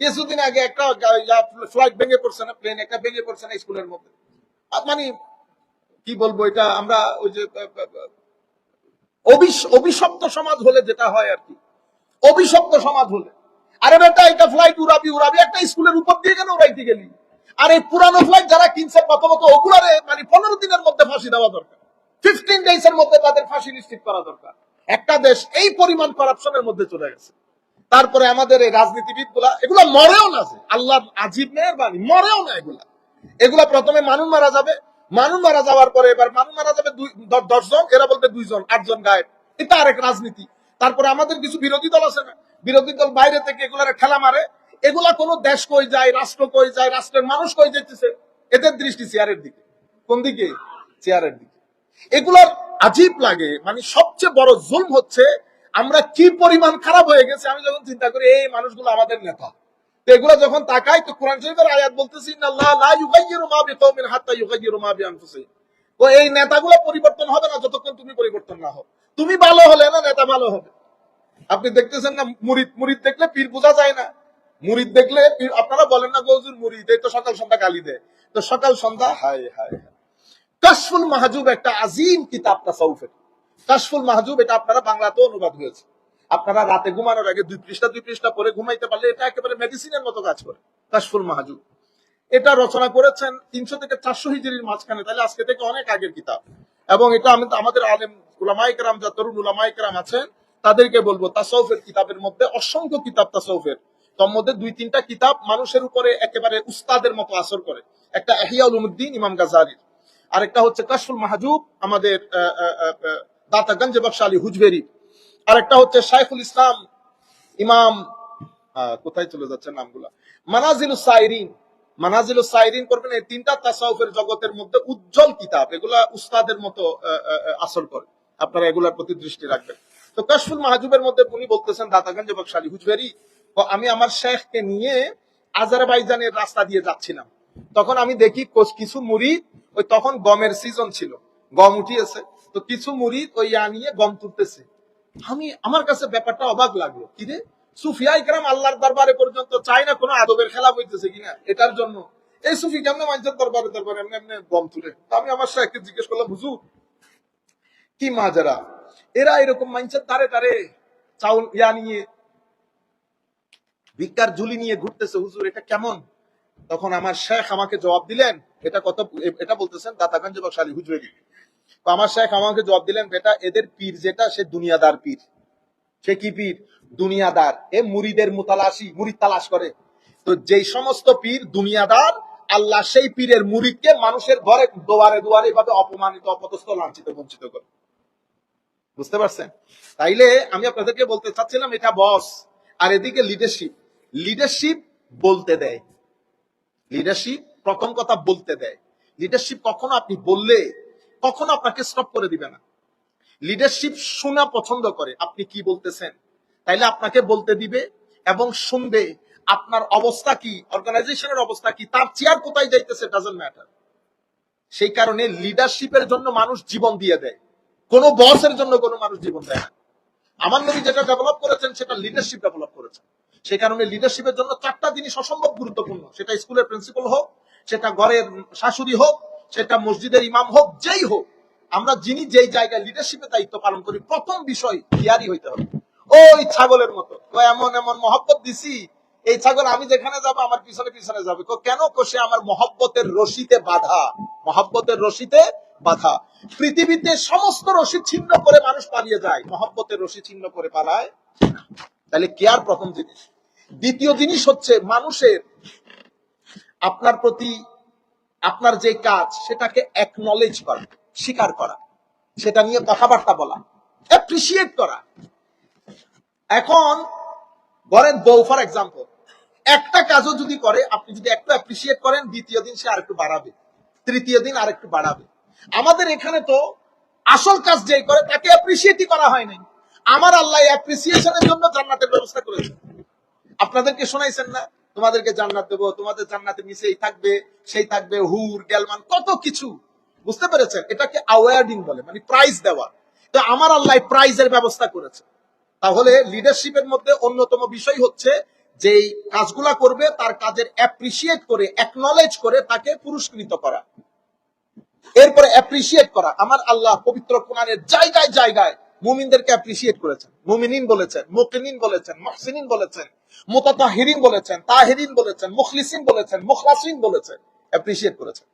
কিছুদিন আগে একটা ফ্লাইট ভেঙে পড়ছে না প্লেন একটা ভেঙে পড়ছে না স্কুলের মধ্যে। মানে কি বলব এটা আমরা ওই যে অভিশপ্ত সমাজ হলে যেটা হয় আর কি। অভিশপ্ত সমাজ হলে। আরে বেটা, এটা ফ্লাইট উড়াবি উড়াবি, একটা স্কুলের উপর দিয়ে কেন উড়াইতে গেলি? আর এই পুরানো ফ্লাইট যারা কিনছে, প্রথমত ওগুলারে মানে পনেরো দিনের মধ্যে ফাঁসি দেওয়া দরকার। ফিফটিন ডেজ এর মধ্যে তাদের ফাঁসি নিশ্চিত করা দরকার। একটা দেশ এই পরিমাণ করাপশনের মধ্যে চলে গেছে। তারপরে আমাদের এই রাজনীতিবিদগুলা এগুলা মরেও না যে। আল্লাহ আজিব মেহরবানি, মরেও না এগুলা। এগুলা প্রথমে মানুষ মারা যাবে। মানুষ মারা যাওয়ার পরে এবার মানুষ মারা যাবে দশজন এরা বলবে দুইজন আটজন গায়েব। এটা আরেক রাজনীতি। তারপরে আমাদের কিছু বিরোধী দল আছে না? বিরোধী দল বাইরে থেকে এগুলার ঠেলা মারে। এগুলা কোন দেশ কই যায়, রাষ্ট্র কই যায়, রাষ্ট্রের মানুষ কই যেতেছে এদের দৃষ্টি চেয়ারের দিকে। কোন দিকে? চেয়ারের দিকে। এগুলার আজীব লাগে। মানে সবচেয়ে বড় জুল হচ্ছে আমরা কি পরিমাণ খারাপ হয়ে গেছে? আমি যখন চিন্তা করি, এই মানুষগুলো আমাদের নেতা। এগুলো যখন তাকাই, তো কোরআন শরীফের আয়াত বলতেছি তো এই নেতাগুলো পরিবর্তন হবে না যতক্ষণ তুমি পরিবর্তন না হও। তুমি ভালো হলে না নেতা ভালো হবে। আপনি দেখতেছেন না, মুরিদ মুরিদ দেখলে পীর বোঝা যায় না। মুরিদ দেখলে আপনারা বলেন না গৌজুর মুরিদ, এই তো সকাল সন্ধ্যা গালি দেয়। তো সকাল সন্ধ্যা হায় হায়। কাশফুল মাহজুব একটা আজিম কিতাব তাসাউফের। কাশফুল মাহজুব, এটা আপনারা বাংলাতে অনুবাদ হয়েছে। আপনারা রাতে ঘুমানোর আগে দুই পৃষ্ঠা দুই পৃষ্ঠা পরে ঘুমাইতে পারলে এটা একেবারে মেডিসিনের মতো কাজ করে, কাশফুল মাহজুব। এটা রচনা করেছেন তিনশো থেকে চারশো হিজড়ির মাঝখানে, তাহলে আজকে থেকে অনেক আগের কিতাব। এবং এটা আমি আমাদের আলেম উলামাইকরাম যা তরুণ উলামাইকরাম আছেন, তাদেরকে বলব তাসাউফের কিতাবের মধ্যে অসংখ্য কিতাব তাসাউফের তোর মধ্যে দুই তিনটা কিতাব মানুষের উপরে একেবারে উস্তাদের মতো আসর করে। একটা এহিয়াউল উমুদ্দিন ইমাম গাজারির। আরেকটা হচ্ছে কাশফুল মাহজুব, আমাদের আহ, আহ, আহ, আহ, দাতা গঞ্জ বক্স আলী হুজবেরি। আরেকটা হচ্ছে শাইখুল ইসলাম ইমাম কোথায় চলে যাচ্ছে নামগুলা? মানাজিল সাইরিন। মানাজিল সাইরিন করবেন এই তিনটা তাসাউফের জগতের মধ্যে উজ্জ্বল কিতাব এগুলা উস্তাদের মতো করে। আপনারা এগুলার প্রতি দৃষ্টি রাখবেন। তো কাশফুল মধ্যে উনি বলতেছেন দাতাগঞ্জ হুজবেরি আমি আমার শেখকে নিয়ে আজারবাইজানের রাস্তা দিয়ে যাচ্ছিলাম। তখন আমি দেখি কিছু মুড়ি ওই তখন গমের সিজন ছিল। গম উঠিয়েছে। তো কিছু মুরিদ ওই ইয়া নিয়ে গম তুলতেছে। আমি, আমার কাছে ব্যাপারটা অবাক লাগল। কি রে? সুফিয়া ইকরাম আল্লাহর দরবারে পর্যন্ত চাই না কোনো আদবের খেলা হইতেছে কিনা এটার জন্য। এই সুফি কেমনে মানুষের দরবারে দরবারে এমনি এমনি গম তুলে? আমি আমার সাথে জিজ্ঞেস করলাম, হুজুর, কি মাজারা? এরা এরকম মানুষের তারে তারে চাউল ইয়া নিয়ে, ভিক্ষার ঝুলি নিয়ে ঘুরতেছে। হুজুর, এটা কেমন? তখন আমার শেখ আমাকে জবাব দিলেন, এটা কত, এটা বলতেছেন দাতাগঞ্জ বা শালী হুজুরি তো আমার শেখ আমাকে জবাব দিলেন, বেটা, এদের পীর যেটা, সে দুনিয়াদার পীর। সে কি পীর? দুনিয়াদার। এ মুরিদের মুতালাশি মুরিদ তালাশ করে। তো যেই সমস্ত পীর দুনিয়াদার, আল্লাহ সেই পীরের মুরিদকে মানুষের ঘরে, দুয়ারে দুয়ারে এভাবে অপমানিত, অপদস্থ, লাঞ্ছিত, বঞ্চিত করে। বুঝতে পারছেন? তাইলে আমি আপনাদেরকে বলতে চাচ্ছিলাম, এটা বস। আর এদিকে লিডারশিপ লিডারশিপ বলতে দেয়। লিডারশিপ প্রথম কথা বলতে দেয়। লিডারশিপ কখনো আপনি বললে কখনো আপনাকে স্টপ করে দিবে না। লিডারশিপ শোনা পছন্দ করে, আপনি কি বলতেছেন? তাইলে আপনাকে বলতে দিবে এবং শুনবে আপনার অবস্থা কি অর্গানাইজেশনের অবস্থা কি, তার চেয়ার কোথায় যাইতেছে ডাজন্ট ম্যাটার সেই কারণে লিডারশিপের জন্য মানুষ জীবন দিয়ে দেয়। কোন বসের জন্য কোনো মানুষ জীবন দেয় না। আমার নবী যেটা ডেভেলপ করেছেন, সেটা লিডারশিপ ডেভেলপ করেছেন। সেই কারণে লিডারশিপের জন্য চারটা জিনিস অসম্ভব গুরুত্বপূর্ণ। সেটা স্কুলের প্রিন্সিপাল হোক, সেটা ঘরের শাশুড়ি হোক সেটা মসজিদের ইমাম হোক, যেই হোক, আমরা যিনি যেই জায়গায় লিডারশিপের দায়িত্ব পালন করি, প্রথম বিষয় হিয়ারি হইতে হবে। ওই ছাগলের মতো। এমন এমন মহব্বত দিছি, এই ছাগল আমি যেখানে যাব, আমার পিছনে পিছনে যাবে। কেন? কোষে আমার মহব্বতের রশিতে বাধা। মহব্বতের রশিতে বাধা। পৃথিবীতে সমস্ত রশি ছিন্ন করে মানুষ পালিয়ে যায়। মহব্বতের রশি ছিন্ন করে পালায়। তাহলে কেয়ার প্রথম জিনিস? দ্বিতীয় জিনিস হচ্ছে মানুষের আপনার প্রতি আপনার যে কাজ, সেটাকে একনলেজ করা, স্বীকার করা। সেটা নিয়ে কথাবার্তা বলা অ্যাপ্রিসিয়েট করা। এখন ধরেন বউ ফর এক্সাম্পল একটা কাজও যদি করে, আপনি যদি একটু অ্যাপ্রিসিয়েট করেন, দ্বিতীয় দিন সে আরেকটু বাড়াবে, তৃতীয় দিন আরেকটু বাড়াবে। আমাদের এখানে তো আসল কাজ যেই করে, তাকে অ্যাপ্রিসিয়েটই করা হয় নাই। আমার আল্লাহ অ্যাপ্রিসিয়েশনের জন্য জান্নাতের ব্যবস্থা করেছে। আপনাদেরকে শোনাইছেন না? তোমাদেরকে জান্নাত দেবো, তোমাদের জান্নাতে মিশেই থাকবে, সেই থাকবে হুর গেলমান কত কিছু। বুঝতে পেরেছেন? এটাকে অ্যাওয়ার্ডিং বলে মানে প্রাইজ দেওয়া। তো আমার আল্লাহ প্রাইজের ব্যবস্থা করেছে। তাহলে লিডারশিপের মধ্যে অন্যতম বিষয় হচ্ছে, যেই কাজগুলা করবে, তার কাজের অ্যাপ্রিসিয়েট করে অ্যাকনলেজ করে তাকে পুরস্কৃত করা। এরপরে অ্যাপ্রিসিয়েট করা। আমার আল্লাহ পবিত্র কোরআনের জায়গায় জায়গায় মুমিনদেরকে অ্যাপ্রিসিয়েট করেছেন। মুমিনিন বলেছেন, মুকিনিন বলেছেন, মহসিনিন বলেছেন, মোতাতাহিরিন বলেছেন, তাহিরিন বলেছেন, মুখলিসিন বলেছেন, মুখলাসিন বলেছেন অ্যাপ্রিসিয়েট করেছেন।